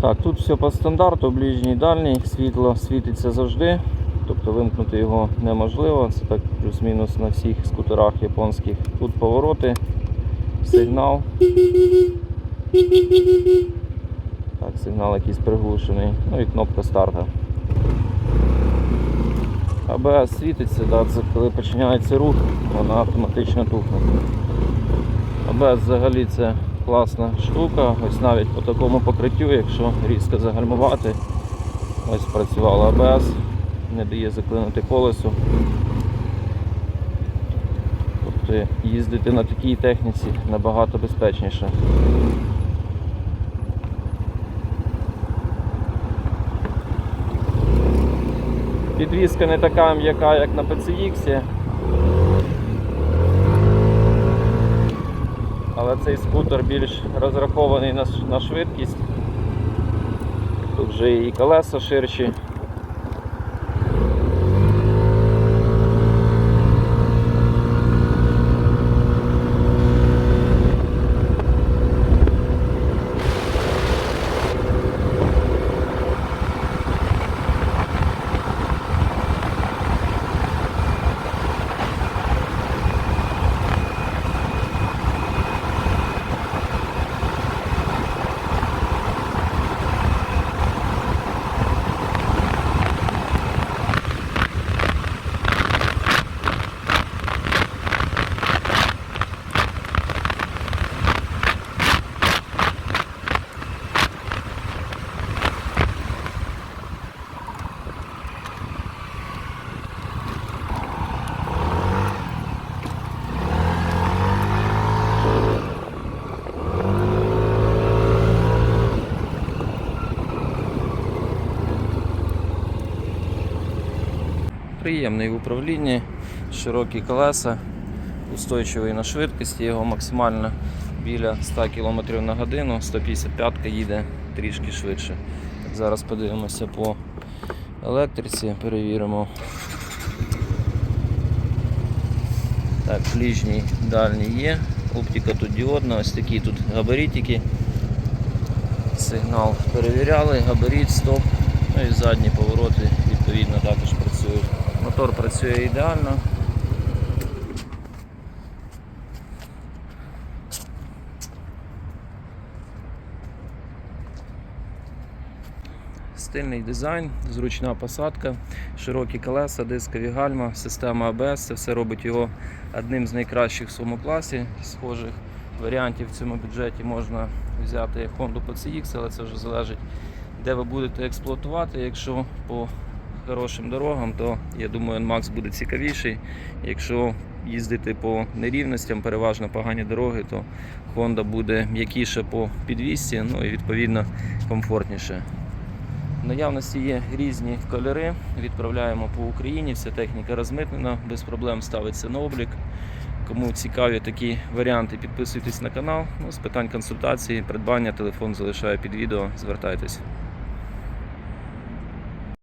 Так, тут все по стандарту, ближній дальній, світло світиться завжди, тобто вимкнути його неможливо. Це так плюс-мінус на всіх скутерах японських. Тут повороти, сигнал. Так, сигнал якийсь приглушений. Ну і кнопка старта. АБС світиться, да, це коли починається рух, вона автоматично тухне. АБС взагалі це класна штука. Ось навіть по такому покриттю, якщо різко загальмувати, ось працювала АБС, не дає заклинути колесо. Тобто їздити на такій техніці набагато безпечніше. Підвізка не така м'яка, як на PCX. Але цей скутер більш розрахований на, швидкість. Тут вже і колеса ширші. Приємний в управлінні, широкі колеса, устойчивий на швидкості, його максимально біля 100 км на годину, 155 їде трішки швидше. Так, зараз подивимося по електриці, перевіримо. Так, ближній, дальній є. Оптика тут діодна, ось такі тут габаритики. Сигнал перевіряли, габарит, стоп. Ну і задні повороти відповідно також працюють. Мотор працює ідеально. Стильний дизайн, зручна посадка, широкі колеса, дискові гальма, система ABS. Це все робить його одним з найкращих в своєму класі. Схожих варіантів в цьому бюджеті можна взяти Honda PCX, але це вже залежить, де ви будете експлуатувати. Якщо по хорошим дорогам, то я думаю, NMAX буде цікавіший. Якщо їздити по нерівностям, переважно погані дороги, то Honda буде м'якіше по підвісці, ну і відповідно комфортніше. В наявності є різні кольори, відправляємо по Україні, вся техніка розмитнена, без проблем ставиться на облік. Кому цікаві такі варіанти, підписуйтесь на канал. Ну, з питань консультації, придбання, телефон залишаю під відео. Звертайтесь.